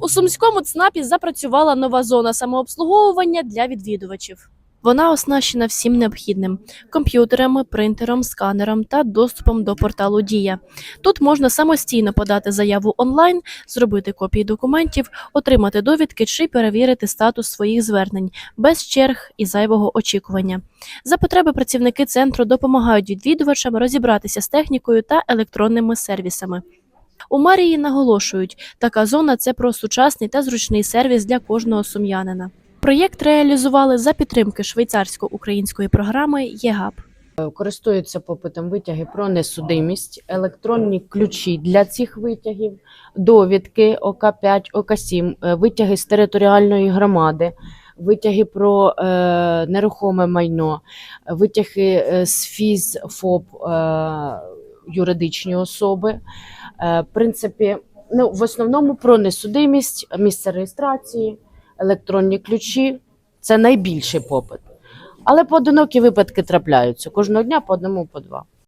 У сумському ЦНАПі запрацювала нова зона самообслуговування для відвідувачів. Вона оснащена всім необхідним комп'ютерами, принтером, сканером та доступом до порталу Дія. Тут можна самостійно подати заяву онлайн, зробити копії документів, отримати довідки чи перевірити статус своїх звернень без черг і зайвого очікування. За потреби працівники центру допомагають відвідувачам розібратися з технікою та електронними сервісами. У Марії наголошують, така зона це про сучасний та зручний сервіс для кожного сум'янина. Проєкт реалізували за підтримки швейцарсько-української програми ЄГАП. Користуються попитом витяги про несудимість, електронні ключі для цих витягів, довідки ОК5, ОК7, е, витяги з територіальної громади, витяги про е, нерухоме майно, витяги е, з ФІЗ, ФОП, е, юридичні особи. Е, принципі, ну, в основному про несудимість, місце реєстрації, електронні ключі це найбільший попит. Але поодинокі випадки трапляються кожного дня по одному, по два.